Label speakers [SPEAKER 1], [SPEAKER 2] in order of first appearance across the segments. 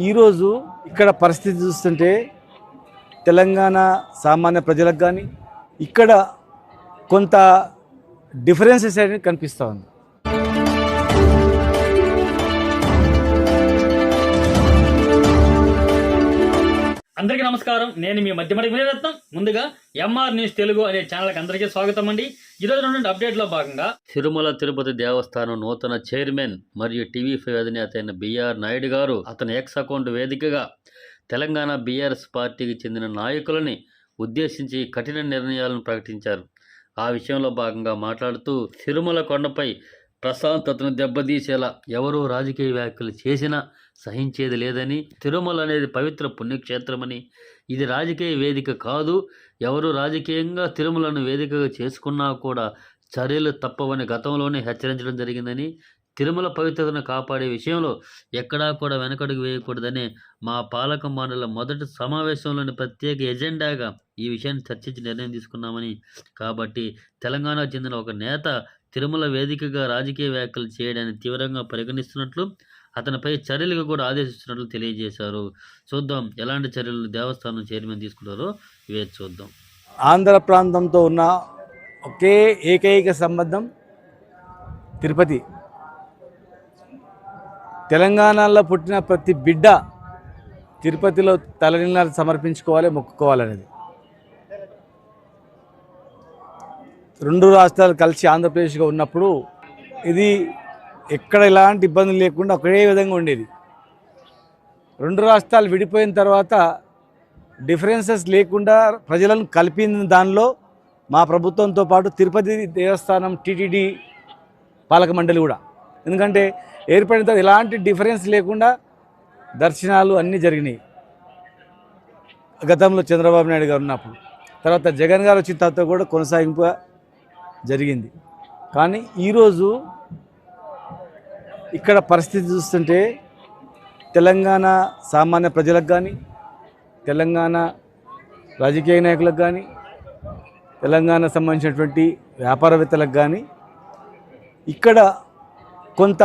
[SPEAKER 1] ఈరోజు ఇక్కడ పరిస్థితి చూస్తుంటే తెలంగాణ సామాన్య ప్రజలకు కానీ ఇక్కడ కొంత డిఫరెన్సెస్ అనేది కనిపిస్తూ ఉంది.
[SPEAKER 2] నమస్కారం. నేను మీ మధ్యమడి వినయరత్నం ముందుగా ఎంఆర్ న్యూస్ తెలుగు అనే ఛానల్కి అందరికీ స్వాగతం అండి. ఈరోజు నుండి అప్డేట్లో భాగంగా తిరుమల తిరుపతి దేవస్థానం నూతన చైర్మన్ మరియు టీవీ ఫైవ్ అధినేత అయిన బిఆర్ నాయుడు గారు అతని ఎక్స్ అకౌంట్ వేదికగా తెలంగాణ బీఆర్ఎస్ పార్టీకి చెందిన నాయకులని ఉద్దేశించి కఠిన నిర్ణయాలను ప్రకటించారు. ఆ విషయంలో భాగంగా మాట్లాడుతూ తిరుమల కొండపై ప్రశాంతతను దెబ్బతీసేలా ఎవరూ రాజకీయ వ్యాఖ్యలు చేసినా సహించేది లేదని తిరుమల అనేది పవిత్ర పుణ్యక్షేత్రమని. ఇది రాజకీయ వేదిక కాదు ఎవరు రాజకీయంగా తిరుమలను వేదికగా చేసుకున్నా కూడా చర్యలు తప్పవని గతంలోనే హెచ్చరించడం జరిగిందని తిరుమల పవిత్రతను కాపాడే విషయంలో ఎక్కడా కూడా వెనకడుగు వేయకూడదని మా పాలక మండలి మొదటి సమావేశంలోని ప్రత్యేక ఎజెండాగా ఈ విషయాన్ని చర్చించి నిర్ణయం తీసుకున్నామని. కాబట్టి తెలంగాణకు చెందిన ఒక నేత తిరుమల వేదికగా రాజకీయ వ్యాఖ్యలు చేయడాన్ని తీవ్రంగా పరిగణిస్తున్నట్లు అతనిపై చర్యలకు కూడా ఆదేశిస్తున్నట్లు తెలియజేశారు. చూద్దాం ఎలాంటి చర్యలు దేవస్థానం చైర్మన్ తీసుకుంటారో ఇవే చూద్దాం.
[SPEAKER 1] ఆంధ్ర ప్రాంతంతో ఉన్న ఒకే ఏకైక సంబంధం తిరుపతి. తెలంగాణలో పుట్టిన ప్రతి బిడ్డ తిరుపతిలో తలనీళ్ళు సమర్పించుకోవాలి మొక్కుకోవాలనేది. రెండు రాష్ట్రాలు కలిసి ఆంధ్రప్రదేశ్గా ఉన్నప్పుడు ఇది ఎక్కడ ఎలాంటి ఇబ్బందులు లేకుండా ఒకే విధంగా ఉండేది. రెండు రాష్ట్రాలు విడిపోయిన తర్వాత డిఫరెన్సెస్ లేకుండా ప్రజలను కలిపిన దానిలో మా ప్రభుత్వంతో పాటు తిరుపతి దేవస్థానం టీటీడీ పాలక మండలి కూడా. ఎందుకంటే ఏర్పడిన తర్వాత ఎలాంటి డిఫరెన్స్ లేకుండా దర్శనాలు అన్నీ జరిగినాయి. గతంలో చంద్రబాబు నాయుడు గారు ఉన్నప్పుడు. తర్వాత జగన్ గారు వచ్చిన తర్వాత కూడా కొనసాగింపు జరిగింది. కానీ ఈరోజు ఇక్కడ పరిస్థితి చూస్తుంటే తెలంగాణ సామాన్య ప్రజలకు కానీ తెలంగాణ రాజకీయ నాయకులకు కానీ తెలంగాణ సంబంధించినటువంటి వ్యాపారవేత్తలకు కానీ ఇక్కడ కొంత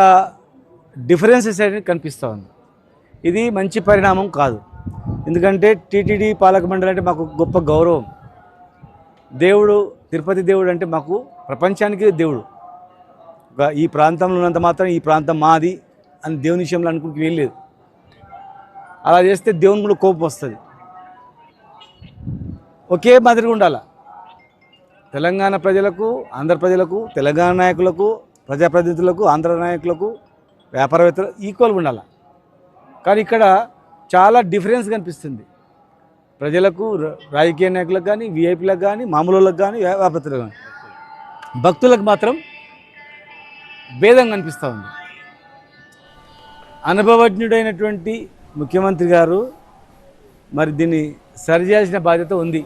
[SPEAKER 1] డిఫరెన్సెస్ అనేది కనిపిస్తూ ఉంది. ఇది మంచి పరిణామం కాదు. ఎందుకంటే టీటీడీ పాలక మండలి అంటే మాకు గొప్ప గౌరవం. దేవుడు తిరుపతి దేవుడు అంటే మాకు ప్రపంచానికి దేవుడు. ఈ ప్రాంతంలో ఉన్నంత మాత్రం ఈ ప్రాంతం మాది అని దేవుని విషయంలో అనుకుంటూ వెళ్ళలేదు అలా చేస్తే దేవుని కూడా కోపం వస్తుంది. ఒకే మాదిరిగా ఉండాలి? తెలంగాణ ప్రజలకు ఆంధ్ర ప్రజలకు తెలంగాణ నాయకులకు ప్రజాప్రతినిధులకు ఆంధ్ర నాయకులకు వ్యాపారవేత్తలు ఈక్వల్గా ఉండాలి. కానీ ఇక్కడ చాలా డిఫరెన్స్ కనిపిస్తుంది. ప్రజలకు రాజకీయ నాయకులకు కానీ విఐపీలకు కానీ మామూలులకు కానీ వ్యాపారవేత్తలకు కానీ. భక్తులకు మాత్రం భేదం కనిపిస్తూ ఉంది. అనుభవజ్ఞుడైనటువంటి ముఖ్యమంత్రి గారు మరి దీన్ని సరిచేసిన బాధ్యత ఉంది.